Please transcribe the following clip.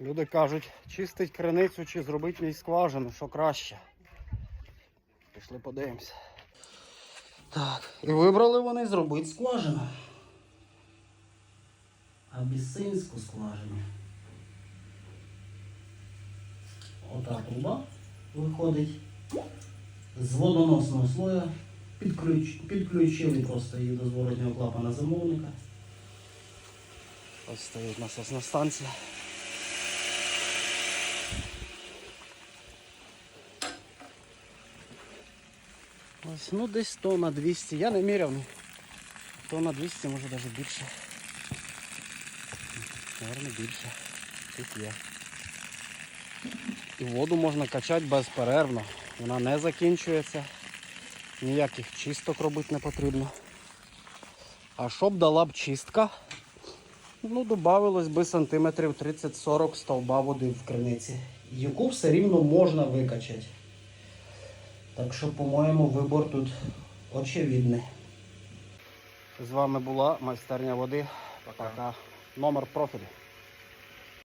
Люди кажуть, чистить криницю чи зробить мій скважину, що краще. Пішли подивимося. Так, і вибрали вони зробити скважину. Абісинську скважину. Ота труба виходить з водоносного слоя. Підключ... Підключили просто її до зворотнього клапана замовника. Ось стоїть насосна станція. Ось, ну десь 100 на 200. Я не міряв. ну, 100 на 200, може навіть більше. Наверно, більше. Тут є. І воду можна качати безперервно. Вона не закінчується. Ніяких чисток робити не потрібно. А щоб дала б чистка, ну, додавалось би сантиметрів 30-40 стовба води в криниці. Яку все рівно можна викачати. Так що, по-моєму, вибор тут очевидний. З вами була майстерня води. Пока. Номер профілю.